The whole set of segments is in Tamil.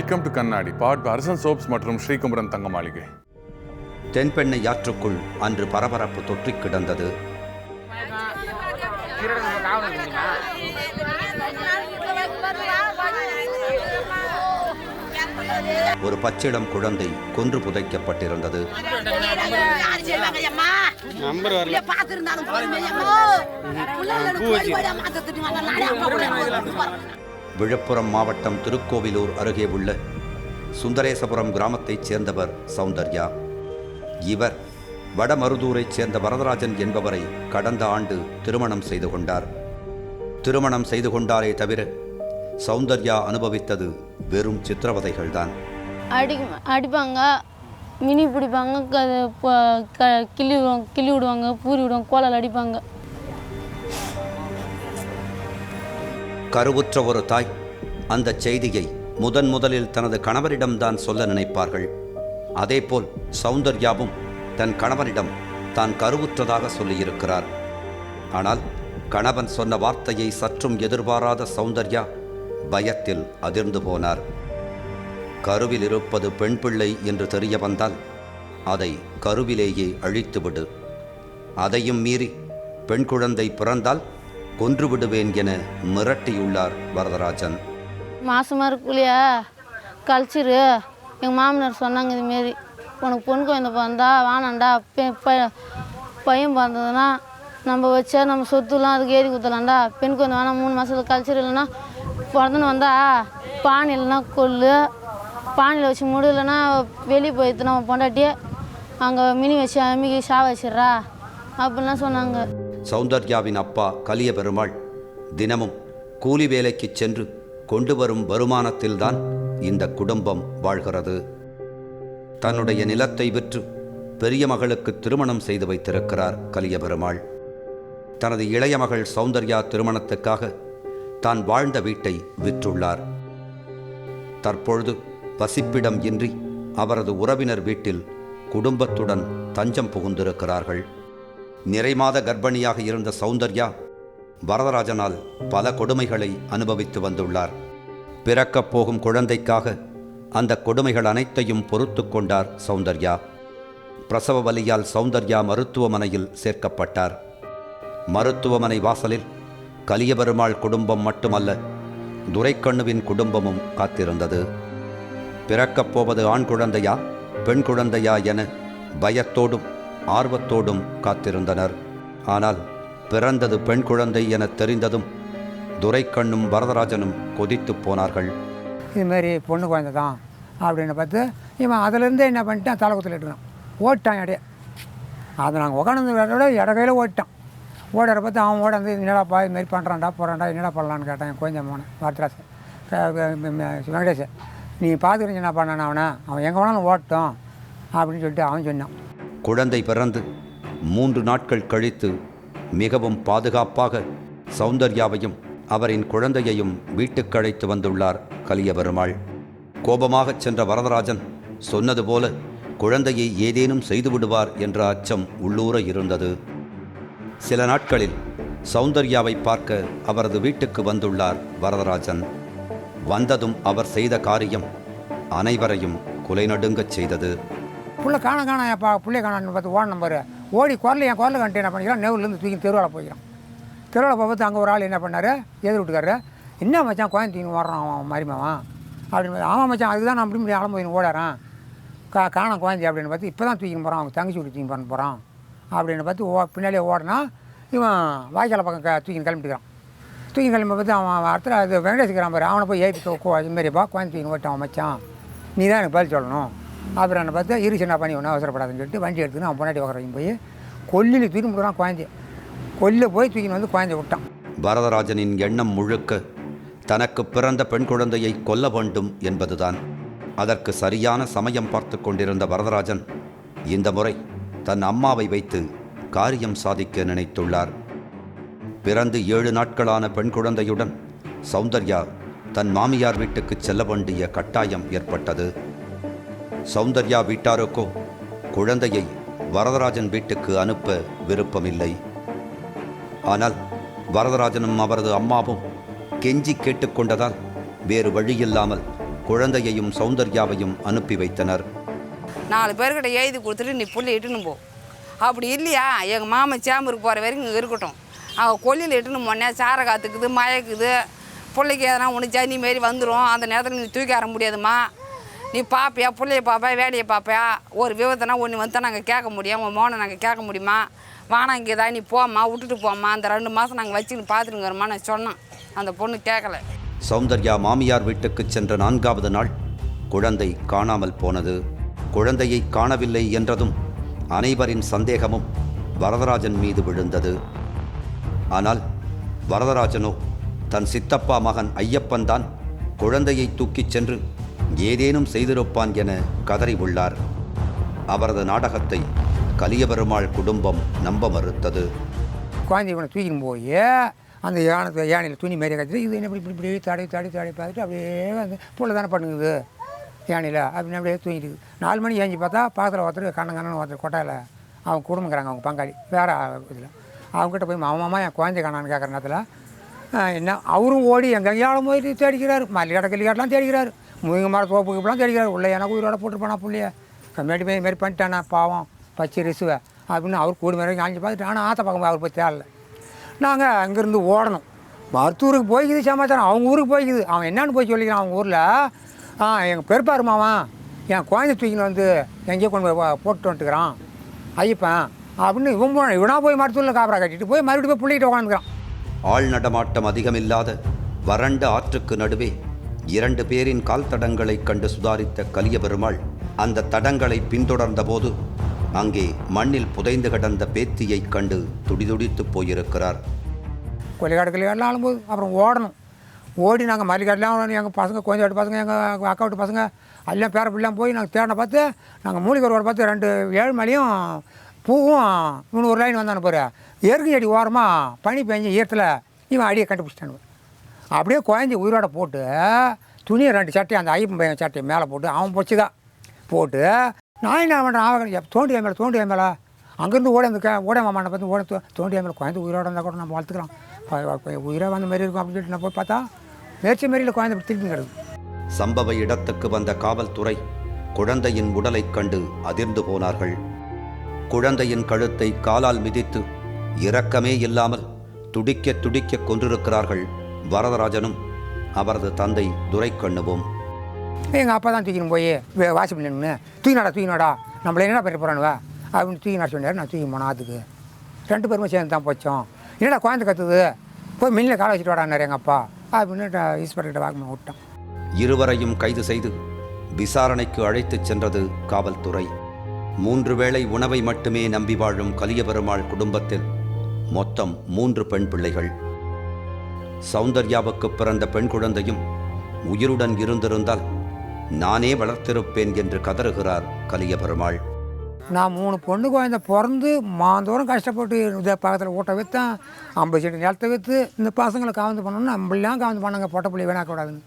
வெல்கம் டு கண்ணாடி பாட் அரசன் சோப்ஸ் மற்றும் ஸ்ரீகுமரன் தங்க மாளிகை தென்பெண்ணை ஆற்றுக்குள் அன்று பரபரப்பு தொற்றிக் கிடந்தது. ஒரு பச்சிளம் குழந்தை கொன்று புதைக்கப்பட்டிருந்தது. நம்பர் வரல. பார்த்திருந்தாலும் விழுப்புரம் மாவட்டம் திருக்கோவிலூர் அருகே உள்ள சுந்தரேசபுரம் கிராமத்தைச் சேர்ந்தவர் சௌந்தர்யா. இவர் வடமருதூரைச் சேர்ந்த வரதராஜன் என்பவரை கடந்த ஆண்டு திருமணம் செய்து கொண்டார். திருமணம் செய்து கொண்டாரே தவிர சௌந்தர்யா அனுபவித்தது வெறும் சித்திரவதைகள்தான். அடி அடிப்பாங்க மினி பிடிப்பாங்க க ப- க- கிள்ளி கிள்ளி விடுவாங்க பூரி விடுவாங்க கோலால் அடிப்பாங்க. கருவுற்ற ஒரு தாய். அந்த செய்தியை முதன் முதலில் தனது கணவரிடம்தான் சொல்ல நினைப்பார்கள். அதேபோல் சௌந்தர்யாவும் தன் கணவனிடம் தான் கருவுற்றதாக சொல்லியிருக்கிறார். ஆனால் கணவன் சொன்ன வார்த்தையை சற்றும் எதிர்பாராத சௌந்தர்யா பயத்தில் அதிர்ந்து போனார். கருவில் இருப்பது பெண் பிள்ளை என்று தெரிய வந்தால் அதை கருவிலேயே அழித்துவிடு. அதையும் மீறி பெண் குழந்தை பிறந்தால் கொன்றுவிடுவேன் என மிரட்டியுள்ளார் வரதராஜன். மாசமாக இருக்குல்லையா? கழிச்சிரு. எங்கள் மாமனார் சொன்னாங்க இதுமாரி உனக்கு பொண்ணு குழந்தை பிறந்தா வானாண்டா பெ- பையன் பிறந்ததுன்னா நம்ம வச்சா நம்ம சொத்துலாம் அதுக்கு ஏறி குத்தலாம்டா பெண் குழந்தை வேணாம் மூணு மாதத்துல கழிச்சிரு. இல்லைன்னா பிறந்துன்னு வந்தா பானை இல்லைன்னா கொல்லு பானையில் வச்சு முடு இல்லைன்னா வெளியே போயிடுத்து நம்ம பொண்டாட்டி அங்கே மினி வச்சு அம்மிக்கு சா வச்சிட்றா. அப்படிலாம் சொன்னாங்க. சௌந்தர்யாவின் அப்பா கலிய பெருமாள் தினமும் கூலி வேலைக்கு சென்று கொண்டு வரும் வருமானத்தில்தான் இந்த குடும்பம் வாழ்கிறது. தன்னுடைய நிலத்தை விற்று பெரிய மகளுக்கு திருமணம் செய்து வைத்திருக்கிறார் கலிய பெருமாள். தனது இளைய மகள் சௌந்தர்யா திருமணத்துக்காக தான் வாழ்ந்த வீட்டை விற்றுள்ளார். தற்பொழுது வசிப்பிடம் இன்றி அவரது உறவினர் வீட்டில் குடும்பத்துடன் தஞ்சம் புகுந்திருக்கிறார்கள். நிறைமாத கர்ப்பிணியாக இருந்த சௌந்தர்யா வரதராஜனால் பல கொடுமைகளை அனுபவித்து வந்துள்ளார். பிறக்கப் போகும் குழந்தைக்காக அந்த கொடுமைகள் அனைத்தையும் பொறுத்து கொண்டார் சௌந்தர்யா. பிரசவ வலியால் சௌந்தர்யா மருத்துவமனையில் சேர்க்கப்பட்டார். மருத்துவமனை வாசலில் கலியபெருமாள் குடும்பம் மட்டுமல்ல துரைக்கண்ணுவின் குடும்பமும் காத்திருந்தது. பிறக்கப் போவது ஆண் குழந்தையா பெண் குழந்தையா என பயத்தோடும் ஆர்வத்தோடும் காத்திருந்தனர். ஆனால் பிறந்தது பெண் குழந்தை என தெரிந்ததும் துரைக்கண்ணும் வரதராஜனும் கொதித்து போனார்கள். இதுமாரி பொண்ணு குழந்தை தான் அப்படின்னு பார்த்து இவன் அதிலேருந்தே என்ன பண்ணிட்டான்? தலை குத்தில் எடுக்கணும் ஓட்டான் இடைய அதை நாங்கள் உட்காந்து இட கையில் ஓட்டான். ஓடுற பார்த்து அவன் ஓடாந்து என்னடாப்பா இதுமாரி பண்ணுறான்டா போகிறான்டா என்னடா பண்ணலான்னு கேட்டான். என் போனேன் மோனே வரதராசன் வெங்கடேஷன் நீ பார்த்துக்கிட்டு என்ன பண்ணான் அவனை? அவன் எங்கே வேணாலும் ஓட்டும் அப்படின்னு சொல்லிட்டு அவன் சொன்னான். குழந்தை பிறந்து மூன்று நாட்கள் கழித்து மிகவும் பாதுகாப்பாக சௌந்தர்யாவையும் அவரின் குழந்தையையும் வீட்டுக்கு அழைத்து வந்துள்ளார் கலியபெருமாள். கோபமாகச் சென்ற வரதராஜன் சொன்னது போல குழந்தையை ஏதேனும் செய்து விடுவார் என்ற அச்சம் உள்ளூர இருந்தது. சில நாட்களில் சௌந்தர்யாவை பார்க்க அவரது வீட்டுக்கு வந்துள்ளார் வரதராஜன். வந்ததும் அவர் செய்த காரியம் அனைவரையும் குலைநடுங்கச் செய்தது. புள்ள காண காணாப்பா பிள்ளைய காணான்னு பார்த்து ஓட நம்பர் ஓடி குரல் என் குரலை கண்டு என்ன பண்ணிக்கிறான்? நெவுலேருந்து தூக்கி தெருவில் போய்க்கிறான். தெருவில் பார்த்து அங்கே ஒரு ஆள் என்ன பண்ணார்? எதிர் விட்டுக்காரு என்ன மச்சான் கோயம் தூக்கி வர்றான் அவன் மருமவன்? அப்படின்னு ஆமாம் மச்சான் அதுக்கு தான் நான் அப்படி முடியும் போய் ஓடுறான். கா காணம் குழந்தை அப்படின்னு பார்த்து இப்போ தான் தூக்கின்னு போகிறான் அவங்க தங்கச்சி விட்டு தூக்கி பண்ண போகிறான் அப்படின்னு பார்த்து ஓ பின்னாடியே ஓடினா இவன் வாய்க்கால பக்கம் க தூக்கின்னு கிளம்பிட்டுக்கிறான். தூக்கி கிளம்பி பார்த்து அவன் அடுத்த அது வெங்கடேசிக்கிறான் பாரு அவனை போய் ஏற்றி இதுமாரிப்பா குழந்தை தூக்கி ஓட்டான் அவன் மச்சான். நீ தான் எனக்கு பதில் சொல்லணும். அப்புறம் என்ன பார்த்தா இரு சின்ன பண்ணி ஒன்றும் அவசரப்படாதுன்னு சொல்லிட்டு வண்டி எடுத்துன்னு அவன் பொண்டாட்டி உக்கரையும் போய் கொல்லியில் தூக்கி விடுறான் குழந்தைய. கொல்ல போய் தூக்கின்னு வந்து குழந்தைய விட்டான். வரதராஜனின் எண்ணம் முழுக்க தனக்கு பிறந்த பெண் குழந்தையை கொல்ல வேண்டும் என்பதுதான். அதற்கு சரியான சமயம் பார்த்து கொண்டிருந்த வரதராஜன் இந்த முறை தன் அம்மாவை வைத்து காரியம் சாதிக்க நினைத்துள்ளார். பிறந்து ஏழு நாட்களான பெண் குழந்தையுடன் சௌந்தர்யா தன் மாமியார் வீட்டுக்கு செல்ல வேண்டிய கட்டாயம் ஏற்பட்டது. சௌந்தர்யா வீட்டாருக்கோ? குழந்தையை வரதராஜன் வீட்டுக்கு அனுப்ப விருப்பமில்லை. ஆனால் வரதராஜனும் அவரது அம்மாவும் கெஞ்சி கேட்டுக்கொண்டதால் வேறு வழியில்லாமல் குழந்தையையும் சௌந்தர்யாவையும் அனுப்பி வைத்தனர். நாலு பேர்கிட்ட எழுதி கொடுத்துட்டு நீ புள்ளி இட்டுன்னு போ. அப்படி இல்லையா? எங்கள் மாமன் சேம்பருக்கு போகிற வரைக்கும் இங்கே இருக்கட்டும். அவள் கொல்லியில் இட்டுன்னு போனே சாரை காத்துக்குது மயக்குது. பிள்ளைக்கு எதனா ஒன்று ஜனி மாரி வந்துடும் அந்த நேரத்தில் நீ தூக்கி வர முடியாதும்மா. நீ பாப்பியா பிள்ளைய பாப்பா வேலையை பாப்பியா? ஒரு விபத்துனா ஒன்று வந்து நாங்கள் கேட்க முடியும்? உன் மோனை நாங்கள் கேட்க முடியுமா? வானா இங்கே தான் நீ போம்மா விட்டுட்டு போம்மா. அந்த ரெண்டு மாதம் நாங்கள் வச்சுன்னு பார்த்துருங்கிறோம்மா நான் சொன்னேன். அந்த பொண்ணு கேட்கல. சௌந்தர்யா மாமியார் வீட்டுக்கு சென்ற நான்காவது நாள் குழந்தை காணாமல் போனது. குழந்தையை காணவில்லை என்றதும் அனைவரின் சந்தேகமும் வரதராஜன் மீது விழுந்தது. ஆனால் வரதராஜனோ தன் சித்தப்பா மகன் ஐயப்பன் தான் குழந்தையை தூக்கிச் சென்று ஏதேனும் செய்திருப்பான் என கதறி உள்ளார். அவரது நாடகத்தை கலியபெருமாள் குடும்பம் நம்ப மறுத்தது. குழந்தை இவனை தூக்கின்னு போய் அந்த யானை யானையில் துணி மாரி கட்டிட்டு இது என்ன இப்படி இப்படி இப்படி தாடி தாடி தாடி பார்த்துட்டு அப்படியே அந்த புள்ள தானே பண்ணுங்குது யானையில். அப்படின்னு அப்படியே தூங்கிட்டு நாலு மணி ஏஞ்சி பார்த்தா பக்கத்தில் ஒருத்தர் கண்ணன் கண்ணன் ஒருத்தர் கொட்டாயில் அவங்க குடும்பங்கிறாங்க அவங்க பங்காளி. வேறு இதில். அவங்ககிட்ட போய் மாமா மாமா என் குழந்தை காணான்னு கேட்குற நேரத்தில் என்ன அவரும் ஓடி எங்கள் போயிட்டு தேடிக்கிறாரு. மல்லிகடை கிளிக்காட்டெலாம் தேடிக்கிறாரு. முருங்க மர சோப்பு இப்பெல்லாம் தேடிக்கிறாரு உள்ள எனக்கு உயிரோட போட்டுருப்பானா புள்ளைய. கம்மியாட்டி போய் மாரி பண்ணிட்டானா பாவம். பச்சை ரிசுவை. அப்படின்னு அவர் கூடு மாதிரி காஞ்சி பார்த்துட்டு ஆனால் ஆற்ற பக்கம் அவர் போய் தேடல. நாங்கள் அங்கேருந்து ஓடணும். மருத்துவருக்கு போய்க்குது சமாச்சாரம். அவங்க ஊருக்கு போய்க்குது. அவன் என்னன்னு போய் சொல்லிக்கிறான் அவங்க ஊரில். ஆ எங்கள் பெருப்பாரு மாவன் என் குழந்தை தூக்கின்னு வந்து எங்கேயோ கொண்டு போய் போட்டு வந்துட்டுக்கிறான் ஐயப்பன் அப்படின்னு இவன் போன இவனா போய் மருத்துவரில் காப்பரா கட்டிட்டு போய் மறுபடியும் போய் பிள்ளைகிட்ட உட்காந்துக்கிறான். ஆள் நடமாட்டம் அதிகமில்லாத வறண்ட ஆற்றுக்கு நடுவே இரண்டு பேரின் கால் தடங்களைக் கண்டு சுதாரித்த கலியபெருமாள் அந்த தடங்களை பின்தொடர்ந்தபோது அங்கே மண்ணில் புதைந்து கிடந்த பேத்தியைக் கண்டு துடிதுடித்து போயிருக்கிறார். கொல்லிக்காடு எல்லாம் ஆளும்போது அப்புறம் ஓடணும். ஓடி நாங்கள் மல்லிகாடுலாம் எங்கள் பசங்க கொஞ்சம் வீட்டு பசங்க எங்கள் அக்கா வீட்டு பசங்க எல்லாம் பேர பிள்ளைலாம் போய் நாங்கள் தேடின பார்த்து நாங்கள் மூலிகை ஒரு பார்த்து ரெண்டு ஏழு மலையும் பூவும் இவனு ஒரு லைன் வந்தானு போகிற எருக்கு செடி ஓரமாக பனி பெஞ்சு ஈரத்தில் இவன் அடியை கண்டுபிடிச்சிட்டானு அப்படியே குழந்தை உயிரோட போட்டு துணியை ரெண்டு சட்டையும் அந்த ஐயப்பன் பையன் சட்டையை மேலே போட்டு அவன் பொச்சுதான் போட்டு நான் என்ன பண்ணுறேன்? அவன் தோண்டி மேலே தோண்டி மேலே. அங்கேருந்து ஓட அந்த ஓட மாமானை பார்த்து ஓட தோ- மேலே குழந்தை உயிரோட இருந்தால் கூட நம்ம வளர்த்துக்கலாம். உயிராக வந்த மாதிரி இருக்கும் அப்படின்னு சொல்லிட்டு நான் போய் பார்த்தா மேய்ச்சி மாரியில் குழந்தை திருப்பி கிடக்கு. சம்பவ இடத்துக்கு வந்த காவல்துறை குழந்தையின் உடலைக் கண்டு அதிர்ந்து போனார்கள். குழந்தையின் கழுத்தை காலால் மிதித்து இரக்கமே இல்லாமல் துடிக்க துடிக்க கொன்றிருக்கிறார்கள். வரதராஜனும் அவரது தந்தை துரைக்கண்ணுவும். எங்கள் அப்பா தான் தூக்கின்னு போய் வே- வாசிப்பில் நின்று தூக்கினாடா தூக்கினாடா நம்மள என்ன பண்ண போகிறானுவா அப்படின்னு தூக்கி நான் சொன்னார் நான் தூக்கி போனேன் ஆற்றுக்கு ரெண்டு பேருமே சேர்ந்து தான் போச்சோம். என்னடா குழந்தை கத்துது? போய் மில்லில் காலை வச்சுட்டு வாடான்னாரு எங்கள் அப்பா. அப்படின்னு இன்ஸ்பெக்டர்கிட்ட வாக்கு விட்டேன் இருவரையும் கைது செய்து விசாரணைக்கு அழைத்துச் சென்றது காவல்துறை. மூன்று வேளை உணவை மட்டுமே நம்பி வாழும் கலியபெருமாள் குடும்பத்தில் மொத்தம் மூன்று பெண் பிள்ளைகள். சௌந்தர்யாவுக்கு பிறந்த பெண் குழந்தையும் உயிருடன் இருந்திருந்தால் நானே வளர்த்திருப்பேன் என்று கதறுகிறார் கலியபெருமாள். நான் மூணு பொண்ணு குழந்தை பிறந்து மாந்தோறும் கஷ்டப்பட்டு இதை பக்கத்தில் ஊட்ட விற்றேன் ஐம்பது செடி நிலத்தை விற்று இந்த பசங்களை காவந்து பண்ணணும்னு நம்மளாம் காவந்து பண்ணாங்க பொட்டை பிள்ளை வேணாக்கூடாதுன்னு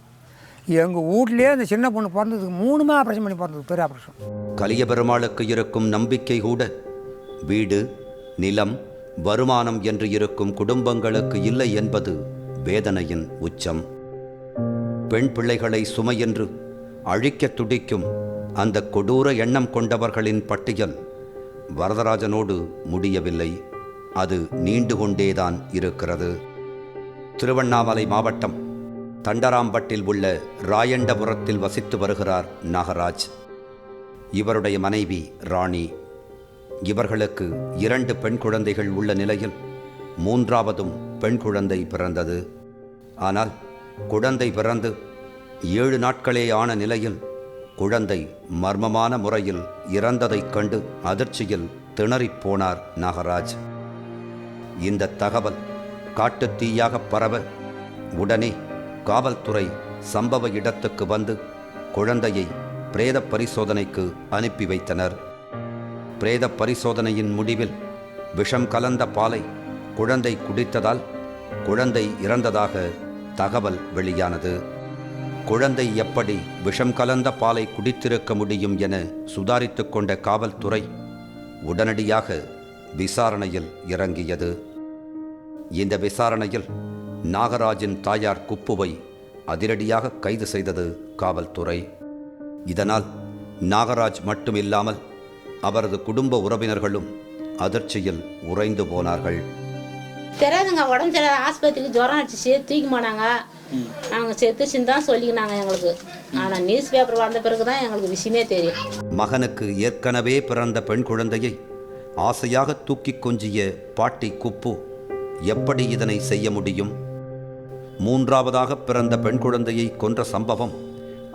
எங்கள் வீட்லேயே அந்த சின்ன பொண்ணு பிறந்ததுக்கு மூணுமே ஆப்ரேஷன் பண்ணி பிறந்தது பெரிய ஆப்ரேஷன் கலியபெருமாளுக்கு இருக்கும் நம்பிக்கை கூட வீடு நிலம் வருமானம் என்று இருக்கும் குடும்பங்களுக்கு இல்லை என்பது வேதனையின் உச்சம். பெண் பிள்ளைகளை சுமையென்று அழிக்கத் துடிக்கும் அந்த கொடூர எண்ணம் கொண்டவர்களின் பட்டியல் வரதராஜனோடு முடியவில்லை. அது நீண்டு கொண்டேதான் இருக்கிறது. திருவண்ணாமலை மாவட்டம் தண்டராம்பட்டில் உள்ள ராயண்டபுரத்தில் வசித்து வருகிறார் நாகராஜ். இவருடைய மனைவி ராணி. இவர்களுக்கு இரண்டு பெண் குழந்தைகள் உள்ள நிலையில் மூன்றாவதும் பெண் குழந்தை பிறந்தது. ஆனால் குழந்தை பிறந்து ஏழு நாட்களே ஆன நிலையில் குழந்தை மர்மமான முறையில் இறந்ததைக் கண்டு அதிர்ச்சியில் திணறிப் போனார் நாகராஜ். இந்த தகவல் காட்டுத் தீயாக பரவ உடனே காவல்துறை சம்பவ இடத்துக்கு வந்து குழந்தையை பிரேத பரிசோதனைக்கு அனுப்பி வைத்தனர். பிரேத பரிசோதனையின் முடிவில் விஷம் கலந்த பாலை குழந்தை குடித்ததால் குழந்தை இறந்ததாக தகவல் வெளியானது. குழந்தை எப்படி விஷம் கலந்த பாலை குடித்திருக்க முடியும் என சுதாரித்து கொண்ட காவல்துறை உடனடியாக விசாரணையில் இறங்கியது. இந்த விசாரணையில் நாகராஜின் தாயார் குப்புவை அதிரடியாக கைது செய்தது காவல்துறை. இதனால் நாகராஜ் மட்டுமில்லாமல் அவரது குடும்ப உறவினர்களும் அதிர்ச்சியில் உறைந்து போனார்கள். தெரியாதுங்க உடம்பு சரியாத ஆஸ்பத்திரிக்கு ஜுரம் அடிச்சு தூக்கி போனாங்க. அவங்க செத்துச்சுன்னு தான் சொல்லிக்கினாங்க எங்களுக்கு. ஆனால் நியூஸ் பேப்பர் வந்த பிறகு தான் எங்களுக்கு விஷயமே தெரியும். மகனுக்கு ஏற்கனவே பிறந்த பெண் குழந்தையை ஆசையாக தூக்கிக் கொஞ்சிய பாட்டி குப்பு எப்படி இதனை செய்ய முடியும்? மூன்றாவதாக பிறந்த பெண் குழந்தையை கொன்ற சம்பவம்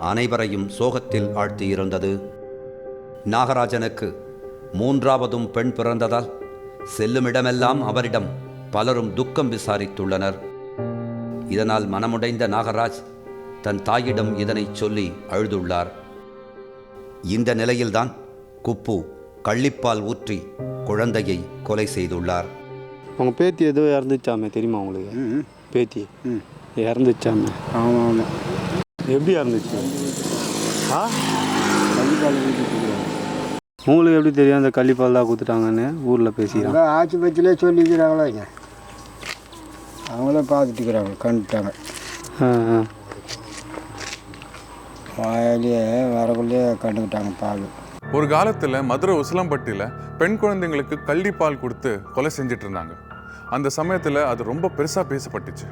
அனைவரையும் சோகத்தில் ஆழ்த்தியிருந்தது. நாகராஜனுக்கு மூன்றாவதும் பெண் பிறந்ததால் செல்லுமிடமெல்லாம் அவரிடம் பலரும் துக்கம் விசாரித்துள்ளனர். இதனால் மனமுடைந்த நாகராஜ் தன் தாயிடம் இதனை சொல்லி அழுதுள்ளார். இந்த நிலையில்தான் குப்பு கள்ளிப்பால் ஊற்றி குழந்தையை கொலை செய்துள்ளார். அவங்க பேத்தி ஏதோ இறந்துச்சாமே தெரியுமா உங்களுக்கு? பேத்தி? இறந்துச்சாமே? ஆமாம் ஆமாம் எப்படி இறந்துச்சு? ஆ? உங்களுக்கு எப்படி தெரியும் அந்த கள்ளிப்பால் தான் கொடுத்துட்டாங்கன்னு? ஊரில் பேசிக்கிறான். அதான் ஆஸ்பத்திரியிலே சொல்லிக்கிறாங்களோ இங்க அவங்களே பார்த்துட்டு இருக்கிறாங்க கண்டுட்டாங்க வாயிலேயே வரக்குள்ளேயே கண்டுக்கிட்டாங்க பால் ஒரு காலத்துல மதுரை உசிலம்பட்டியில பெண் குழந்தைங்களுக்கு கள்ளிப்பால் கொடுத்து கொலை செஞ்சுட்டு இருந்தாங்க அந்த சமயத்துல அது ரொம்ப பெருசா பேசப்பட்டுச்சு.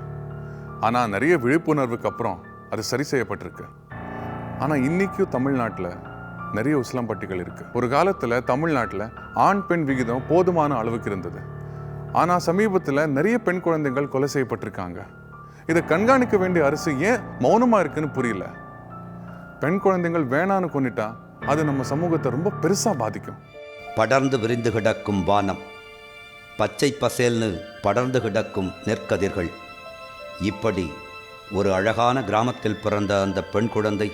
ஆனா நிறைய விழிப்புணர்வுக்கு அப்புறம் அது சரி செய்யப்பட்டிருக்கு. ஆனா இன்னைக்கும் தமிழ்நாட்டுல நிறைய உசிலம்பட்டிகள் இருக்கு. ஒரு காலத்துல தமிழ்நாட்டுல ஆண் பெண் விகிதம் போதுமான அளவுக்கு இருந்தது. ஆனால் சமீபத்தில் நிறைய பெண் குழந்தைகள் கொலை செய்யப்பட்டிருக்காங்க. இதை கண்காணிக்க வேண்டிய அரசு ஏன் மௌனமா இருக்குன்னு புரியல. பெண் குழந்தைகள் வேணான்னு கொண்டுட்டா அது நம்ம சமூகத்தை ரொம்ப பெருசாக பாதிக்கும். படர்ந்து விரிந்து கிடக்கும் வானம் பச்சை பசேல்னு படர்ந்து கிடக்கும் நெற்கதிர்கள். இப்படி ஒரு அழகான கிராமத்தில் பிறந்த அந்த பெண் குழந்தை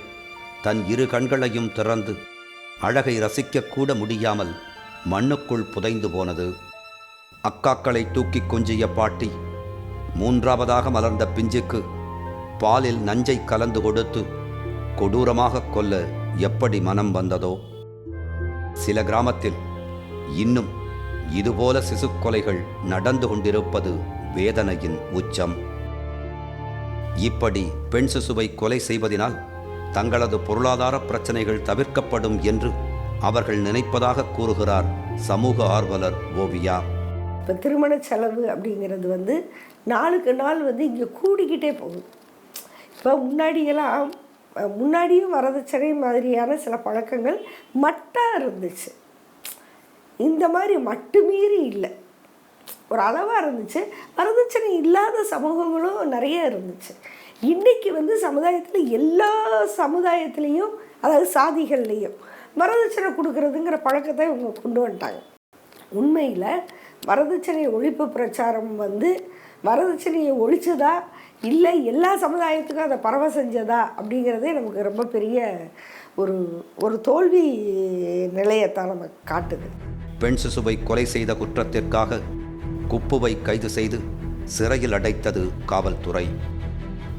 தன் இரு கண்களையும் திறந்து அழகை ரசிக்கக்கூட முடியாமல் மண்ணுக்குள் புதைந்து போனது அக்காக்களை தூக்கிக் கொஞ்சிய பாட்டி மூன்றாவதாக மலர்ந்த பிஞ்சுக்கு பாலில் நஞ்சை கலந்து கொடுத்து கொடூரமாக கொல்ல எப்படி மனம் வந்ததோ? சில கிராமத்தில் இன்னும் இதுபோல சிசு கொலைகள் நடந்து கொண்டிருப்பது வேதனையின் உச்சம். இப்படி பெண் சிசுவை கொலை செய்வதினால் தங்களது பொருளாதார பிரச்சனைகள் தவிர்க்கப்படும் என்று அவர்கள் நினைப்பதாக கூறுகிறார் சமூக ஆர்வலர் ஓவியா. இப்போ திருமண செலவு அப்படிங்கிறது வந்து நாளுக்கு நாள் வந்து இங்கே கூடிக்கிட்டே போகுது. இப்போ முன்னாடியெல்லாம் முன்னாடியும் வரதட்சணை மாதிரியான சில பழக்கங்கள் மட்டாக இருந்துச்சு. இந்த மாதிரி மட்டுமீறி இல்லை. ஒரு அளவாக இருந்துச்சு. வரதட்சணை இல்லாத சமூகங்களும் நிறைய இருந்துச்சு. இன்றைக்கி வந்து சமுதாயத்தில் எல்லா சமுதாயத்துலேயும் அதாவது சாதிகள்லேயும் வரதட்சணை கொடுக்குறதுங்கிற பழக்கத்தை இவங்க கொண்டு வந்துட்டாங்க. உண்மையில் வரதட்சணை ஒழிப்பு பிரச்சாரம் வந்து வரதட்சணையை ஒழிச்சதா? இல்லை எல்லா சமுதாயத்துக்கும் அதை பரவ செஞ்சதா? அப்படிங்கிறதே நமக்கு ரொம்ப பெரிய ஒரு ஒரு தோல்வி நிலையத்தால் நமக்கு காட்டுது. பெண் சிசுவை கொலை செய்த குற்றத்திற்காக குப்புவை கைது செய்து சிறையில் அடைத்தது காவல்துறை.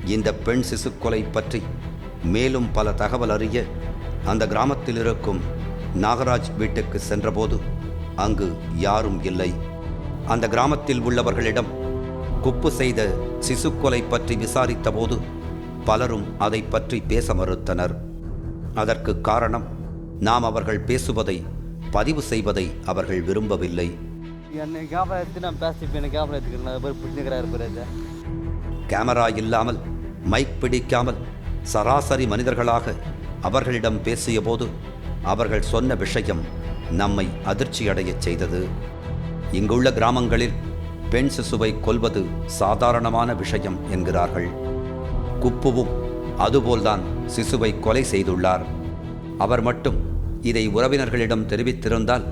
இந்த பெண் சிசு கொலை பற்றி மேலும் பல தகவல் அறிய அந்த கிராமத்தில் இருக்கும் நாகராஜ் வீட்டுக்கு சென்றபோது அங்கு யாரும் இல்லை. அந்த கிராமத்தில் உள்ளவர்களிடம் குப்பு செய்த சிசு கொலை பற்றி விசாரித்தபோது பலரும் அதை பற்றி பேச மறுத்தனர். அதற்கு காரணம் நாம் அவர்கள் பேசுவதை பதிவு செய்வதை அவர்கள் விரும்பவில்லை. கேமரா இல்லாமல் மைக் பிடிக்காமல் சராசரி மனிதர்களாக அவர்களிடம் பேசியபோது அவர்கள் சொன்ன விஷயம் நம்மை அதிர்ச்சியடையச் செய்தது. இங்குள்ள கிராமங்களில் பெண் சிசுவை கொல்வது சாதாரணமான விஷயம் என்கிறார்கள். குப்புவும் அதுபோல்தான் சிசுவை கொலை செய்துள்ளார். அவர் மட்டும் இதை உறவினர்களிடம் தெரிவித்திருந்தால்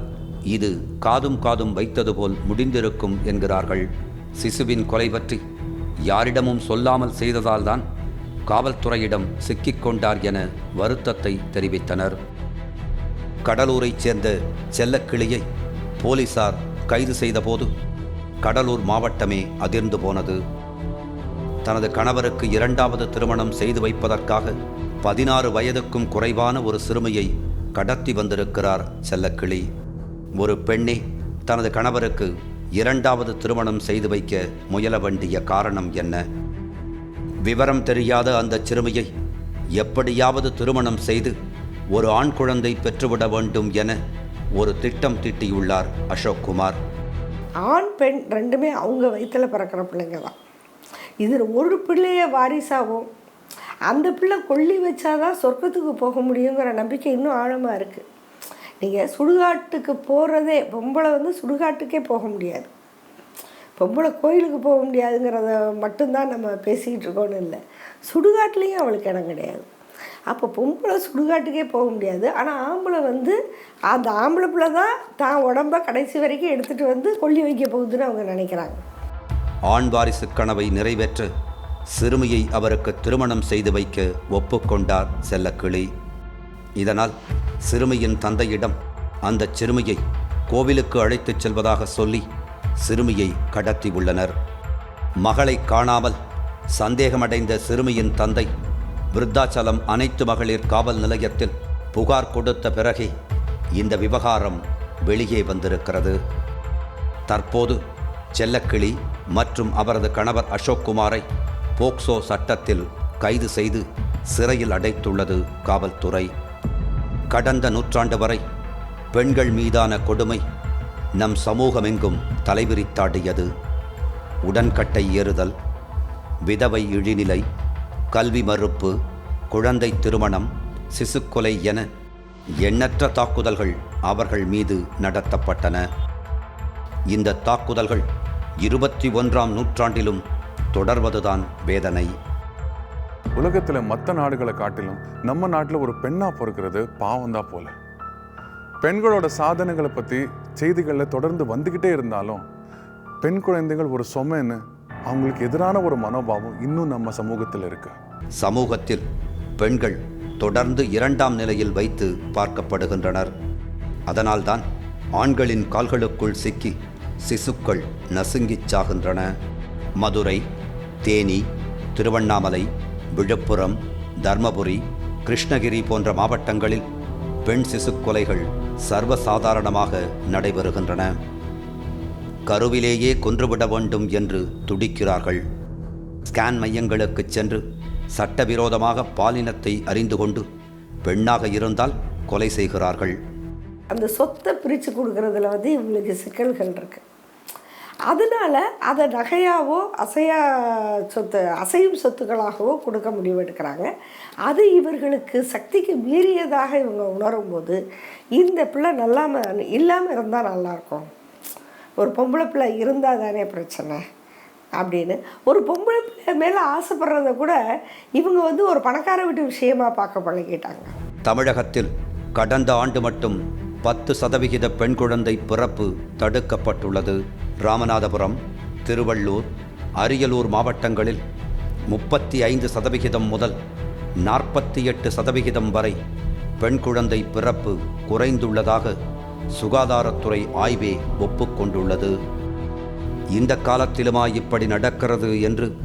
இது காதும் காதும் வைத்தது போல் முடிந்திருக்கும் என்கிறார்கள். சிசுவின் கொலை பற்றி யாரிடமும் சொல்லாமல் செய்ததால்தான் காவல்துறையிடம் சிக்கிக் கொண்டார் என வருத்தத்தை தெரிவித்தனர். கடலூரைச் சேர்ந்த செல்லக்கிளியை போலீசார் கைது செய்தபோது கடலூர் மாவட்டமே அதிர்ந்து போனது. தனது கணவருக்கு இரண்டாவது திருமணம் செய்து வைப்பதற்காக பதினாறு வயதுக்கும் குறைவான ஒரு சிறுமியை கடத்தி வந்திருக்கிறார் செல்லக்கிளி. ஒரு பெண்ணே தனது கணவருக்கு இரண்டாவது திருமணம் செய்து வைக்க முயல வேண்டிய காரணம் என்ன? விவரம் தெரியாத அந்த சிறுமியை எப்படியாவது திருமணம் செய்து ஒரு ஆண் குழந்தை பெற்றுவிட வேண்டும் என ஒரு திட்டம் தீட்டியுள்ளார் அசோக் குமார். ஆண் பெண் ரெண்டுமே அவங்க வயிற்றில் பிறக்கிற பிள்ளைங்க தான் இதில் ஒரு பிள்ளைய வாரிசாகும் அந்த பிள்ளை கொல்லி வச்சாதான் சொர்க்கத்துக்கு போக முடியுங்கிற நம்பிக்கை இன்னும் ஆழமாக இருக்குது நீங்கள் சுடுகாட்டுக்கு போகிறதே பொம்பளை வந்து சுடுகாட்டுக்கே போக முடியாது. பொம்பளை கோயிலுக்கு போக முடியாதுங்கிறத மட்டும்தான் நம்ம பேசிக்கிட்டு இருக்கோன்னு இல்லை. சுடுகாட்லேயும் அவளுக்கு இடம் கிடையாது. அப்போ பொம்பளை சுடுகாட்டுக்கே போக முடியாது. ஆனால் ஆம்பளை வந்து அந்த ஆம்பளை பிள்ளை தான் தான் உடம்ப கடைசி வரைக்கும் எடுத்துகிட்டு வந்து கொல்லி வைக்க போகுதுன்னு அவங்க நினைக்கிறாங்க. ஆண் வாரிசு கனவை நிறைவேற்ற சிறுமியை அவருக்கு திருமணம் செய்து வைக்க ஒப்புக்கொண்டார் செல்லக்கிளி. இதனால் சிறுமியின் தந்தையிடம் அந்த சிறுமியை கோவிலுக்கு அழைத்துச் செல்வதாக சொல்லி சிறுமியை கடத்தி உள்ளனர். மகளை காணாமல் சந்தேகமடைந்த சிறுமியின் தந்தை விருத்தாச்சலம் அனைத்து மகளிர் காவல் நிலையத்தில் புகார் கொடுத்த பிறகே இந்த விவகாரம் வெளியே வந்திருக்கிறது. தற்போது செல்லக்கிளி மற்றும் அவரது கணவர் அசோக் குமாரை போக்சோ சட்டத்தில் கைது செய்து சிறையில் அடைத்துள்ளது காவல்துறை. கடந்த நூற்றாண்டு வரை பெண்கள் மீதான கொடுமை நம் சமூகமெங்கும் தலைவிரித்தாடியது. உடன்கட்டை ஏறுதல் விதவை இழிநிலை கல்வி மறுப்பு குழந்தை திருமணம் சிசுக்கொலை என எண்ணற்ற தாக்குதல்கள் அவர்கள் மீது நடத்தப்பட்டன. இந்த தாக்குதல்கள் இருபத்தி ஒன்றாம் நூற்றாண்டிலும் தொடர்வதுதான் வேதனை. உலகத்தில் மற்ற நாடுகளை காட்டிலும் நம்ம நாட்டில் ஒரு பெண்ணாக பிறக்கிறது பாவம்தான் போல. பெண்களோட சாதனைகளை பற்றி செய்திகளில் தொடர்ந்து வந்துக்கிட்டே இருந்தாலும் பெண் குழந்தைகள் ஒரு சொமைன்னு அவங்களுக்கு எதிரான ஒரு மனோபாவம் இன்னும் நம்ம சமூகத்தில் இருக்கு. சமூகத்தில் பெண்கள் தொடர்ந்து இரண்டாம் நிலையில் வைத்து பார்க்கப்படுகின்றனர். அதனால்தான் ஆண்களின் கால்களுக்குள் சிக்கி சிசுக்கள் நசுங்கிச் சாகின்றன. மதுரை தேனி திருவண்ணாமலை விழுப்புரம் தர்மபுரி கிருஷ்ணகிரி போன்ற மாவட்டங்களில் பெண் சிசுக் கொலைகள் சர்வசாதாரணமாக நடைபெறுகின்றன. கருவிலேயே கொன்றுவிட வேண்டும் என்று துடிக்கிறார்கள். ஸ்கேன் மையங்களுக்கு சென்று சட்டவிரோதமாக பாலினத்தை அறிந்து கொண்டு பெண்ணாக இருந்தால் கொலை செய்கிறார்கள். அந்த சொத்தை பிரித்து கொடுக்கறதுல வந்து இவங்களுக்கு சிக்கல்கள் இருக்குது அதனால அதை நகையாவோ அசையா சொத்து அசையும் சொத்துக்களாகவோ கொடுக்க முடிவெடுக்கிறாங்க அது இவர்களுக்கு சக்திக்கு மீறியதாக இவங்க உணரும்போது இந்த பிள்ளை நல்லாமல் இல்லாமல் இருந்தால் நல்லாயிருக்கும் ஒரு பொம்பளை பிள்ளை இருந்தால் தானே பிரச்சனை அப்படின்னு. ஒரு பொம்பளை பிள்ளை மேலே ஆசைப்படுறத கூட இவங்க வந்து ஒரு பணக்கார வீட்டு விஷயமா பார்க்க பழகிட்டாங்க. தமிழகத்தில் கடந்த ஆண்டு மட்டும் பத்து சதவிகித பெண் குழந்தை பிறப்பு தடுக்கப்பட்டுள்ளது. ராமநாதபுரம் திருவள்ளூர் அரியலூர் மாவட்டங்களில் முப்பத்தி ஐந்து சதவிகிதம் முதல் நாற்பத்தி எட்டு சதவிகிதம் வரை பெண் குழந்தை பிறப்பு குறைந்துள்ளதாக சுகாதாரத்துறை ஆய்வே ஒப்புக்கொண்டுள்ளது. இந்த காலத்திலுமா இப்படி நடக்கிறது என்று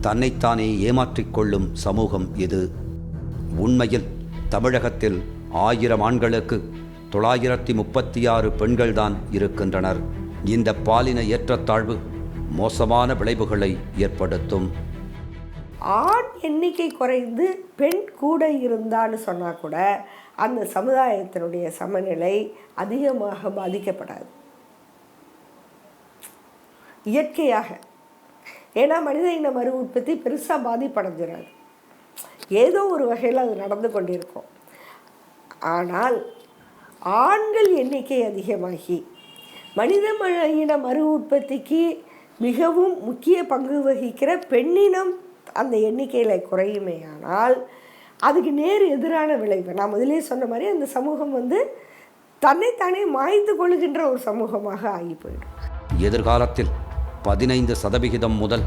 தன்னைத்தானே ஏமாற்றிக் கொள்ளும் சமூகம் இது. உண்மையில் தமிழகத்தில் ஆயிரம் ஆண்களுக்கு தொள்ளாயிரத்தி முப்பத்தி ஆறு பெண்கள்தான் இருக்கின்றனர். இந்த பாலின ஏற்றத்தாழ்வு மோசமான விளைவுகளை ஏற்படுத்தும். ஆண் எண்ணிக்கை குறைந்து பெண் கூட இருந்தான்னு சொன்னால் கூட அந்த சமுதாயத்தினுடைய சமநிலை அதிகமாக பாதிக்கப்படாது. இயற்கையாக. ஏன்னா மனித இன மறு உற்பத்தி பெருசாக பாதிப்படைஞ்சிடாது ஏதோ ஒரு வகையில் அது நடந்து கொண்டிருக்கும். ஆனால் ஆண்கள் எண்ணிக்கை அதிகமாகி மனித இன மறு உற்பத்திக்கு மிகவும் முக்கிய பங்கு வகிக்கிற பெண்ணினம் அந்த எண்ணிக்கையில் குறையுமே ஆனால் அதுக்கு நேர் எதிரான விளைவு. நான் முதலே சொன்ன மாதிரி அந்த சமூகம் வந்து தன்னைத்தானே மாய்ந்து கொள்கின்ற ஒரு சமூகமாக ஆகி போயிடும். எதிர்காலத்தில் பதினைந்து சதவிகிதம் முதல்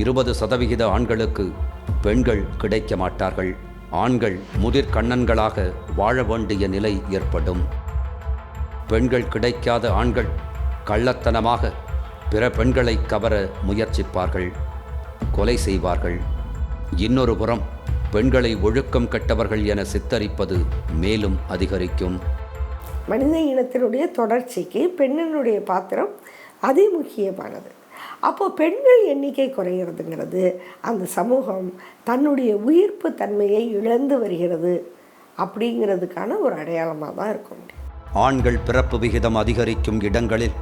இருபது சதவிகித ஆண்களுக்கு பெண்கள் கிடைக்க மாட்டார்கள். ஆண்கள் முதிர் கண்ணன்களாக வாழ வேண்டிய நிலை ஏற்படும். பெண்கள் கிடைக்காத ஆண்கள் கள்ளத்தனமாக பிற பெண்களை கவர முயற்சிப்பார்கள் கொலை செய்வார்கள். இன்னொரு புறம் பெண்களை ஒழுக்கம் கெட்டவர்கள் என சித்தரிப்பது மேலும் அதிகரிக்கும். மனித இனத்தினுடைய தொடர்ச்சிக்கு பெண்ணினுடைய பாத்திரம் அதி முக்கியமானது. அப்போது பெண்கள் எண்ணிக்கை குறையிறதுங்கிறது அந்த சமூகம் தன்னுடைய உயிர்ப்பு தன்மையை இழந்து வருகிறது அப்படிங்கிறதுக்கான ஒரு அடையாளமாக தான் இருக்கும். ஆண்கள் பிறப்பு விகிதம் அதிகரிக்கும் இடங்களில்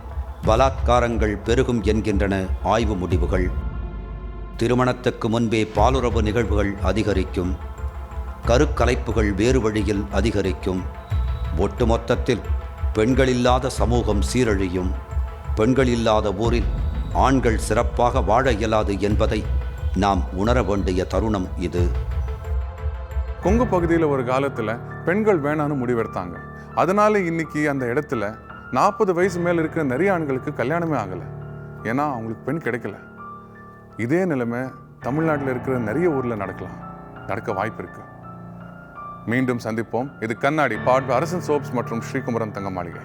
பலாத்காரங்கள் பெருகும் என்கின்றன ஆய்வு முடிவுகள். திருமணத்துக்கு முன்பே பாலுறவு நிகழ்வுகள் அதிகரிக்கும். கருக்கலைப்புகள் வேறு வழியில் அதிகரிக்கும். ஒட்டுமொத்தத்தில் பெண்கள் இல்லாத சமூகம் சீரழியும். பெண்கள் இல்லாத ஊரில் ஆண்கள் சிறப்பாக வாழ இயலாது என்பதை நாம் உணர வேண்டிய தருணம் இது. கொங்கு பகுதியில் ஒரு காலத்தில் பெண்கள் வேணான்னு முடிவெடுத்தாங்க. அதனால இன்னைக்கு அந்த இடத்துல நாற்பது வயசு மேலே இருக்கிற நிறைய ஆண்களுக்கு கல்யாணமே ஆகலை. ஏன்னா அவங்களுக்கு பெண் கிடைக்கல. இதே நிலைமை தமிழ்நாட்டில் இருக்கிற நிறைய ஊரில் நடக்கலாம். நடக்க வாய்ப்பு இருக்கு. மீண்டும் சந்திப்போம். இது கண்ணாடி பாட் அரசன் சோப்ஸ் மற்றும் ஸ்ரீகுமரன் தங்க மாளிகை